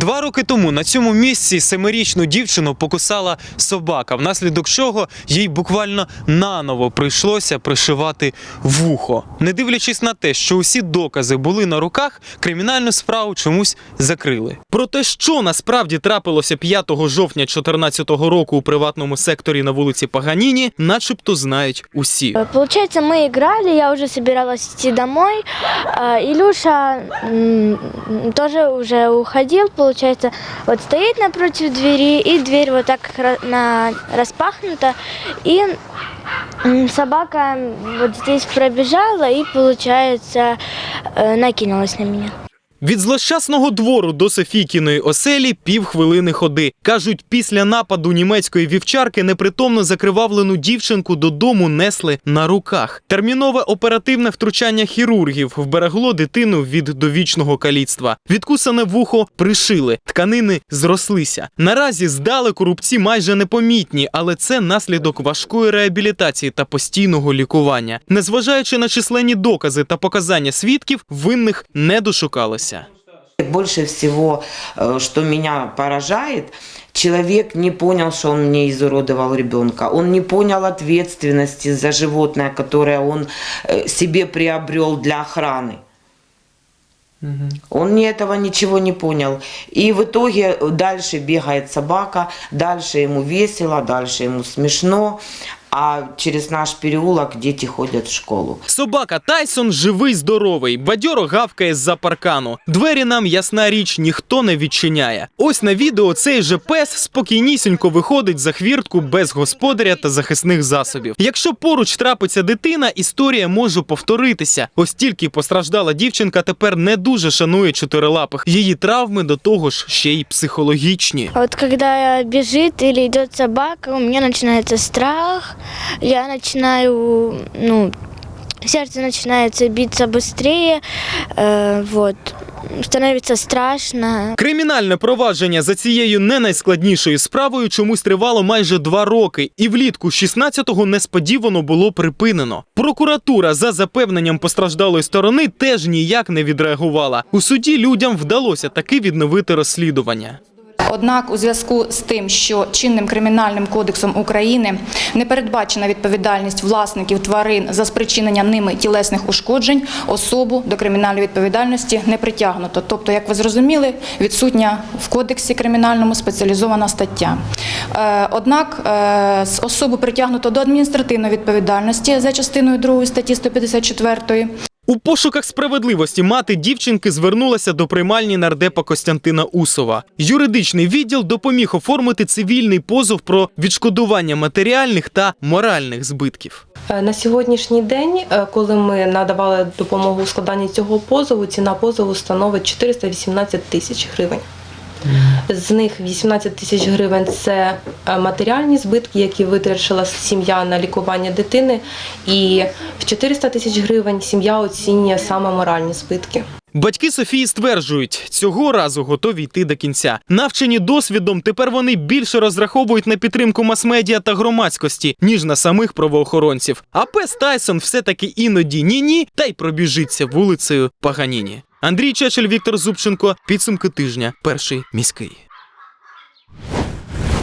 Два роки тому на цьому місці семирічну дівчину покусала собака, внаслідок чого їй буквально наново прийшлося пришивати вухо. Не дивлячись на те, що усі докази були на руках, кримінальну справу чомусь закрили. Про те, що насправді трапилося 5 жовтня 2014 року у приватному секторі на вулиці Паганіні, начебто знають усі. Э, Получается, мы играли, я уже собиралась идти домой. а Илюша м, тоже уже уходил, получается, вот стоит напротив двери, и дверь вот так на, распахнута, и собака вот здесь пробежала и, получается, э, накинулась на меня. Від злощасного двору до Софійкіної оселі півхвилини ходи. Кажуть, після нападу німецької вівчарки непритомно закривавлену дівчинку додому несли на руках. Термінове оперативне втручання хірургів вберегло дитину від довічного каліцтва. Відкусане вухо пришили, тканини зрослися. Наразі здалеку рубці майже непомітні, але це наслідок важкої реабілітації та постійного лікування. Незважаючи на численні докази та показання свідків, винних не дошукалося. Больше всего, э, что меня поражает, человек не понял, что он мне изуродовал ребенка. Он не понял ответственности за животное, которое он э, себе приобрел для охраны. Он ни этого ничего не понял. И в итоге дальше бегает собака, дальше ему весело, дальше ему смешно, а через наш переулок дети ходят в школу. Собака Тайсон живий, здоровий, бадьоро гавкає з-за паркану. Двері нам, ясна річ, ніхто не відчиняє. Ось на відео цей же пес спокійнісінько виходить за хвіртку без господаря та захисних засобів. Якщо поруч трапиться дитина, історія може повторитися. Ось тільки постраждала дівчинка тепер не дуже шанує чотирилапих. Її травми до того ж ще й психологічні. А вот когда бежит или идет собака, у меня начинается страх, я начинаю, ну, сердце начинается биться быстрее, э, вот, становится страшно. Кримінальне провадження за цією не найскладнішою справою чомусь тривало майже два роки, і влітку 16-го несподівано було припинено. Прокуратура за запевненням постраждалої сторони теж ніяк не відреагувала. У суді людям вдалося таки відновити розслідування. Однак, у зв'язку з тим, що чинним кримінальним кодексом України не передбачена відповідальність власників тварин за спричинення ними тілесних ушкоджень, особу до кримінальної відповідальності не притягнуто. Тобто, як ви зрозуміли, відсутня в кодексі кримінальному спеціалізована стаття. Е, Однак е, особу притягнуто до адміністративної відповідальності за частиною 2 статті 154 У пошуках справедливості мати дівчинки звернулася до приймальні нардепа Костянтина Усова. Юридичний відділ допоміг оформити цивільний позов про відшкодування матеріальних та моральних збитків. Е, На сьогоднішній день, е, коли ми надавали допомогу у складанні цього позову, ціна позову становить 418 тисяч гривень. З них 18 тисяч гривень це е, матеріальні збитки, які витрачила сім'я на лікування дитини, і в 400 тисяч гривень сім'я оцінює саме моральні збитки. Батьки Софії стверджують, цього разу готові йти до кінця. Навчені досвідом, тепер вони більше розраховують на підтримку мас-медіа та громадськості, ніж на самих правоохоронців. А пес Тайсон все-таки іноді ні-ні, та й пробіжиться вулицею Паганіні. Андрій Чечель, Віктор Зубченко. Підсумки тижня. Перший міський.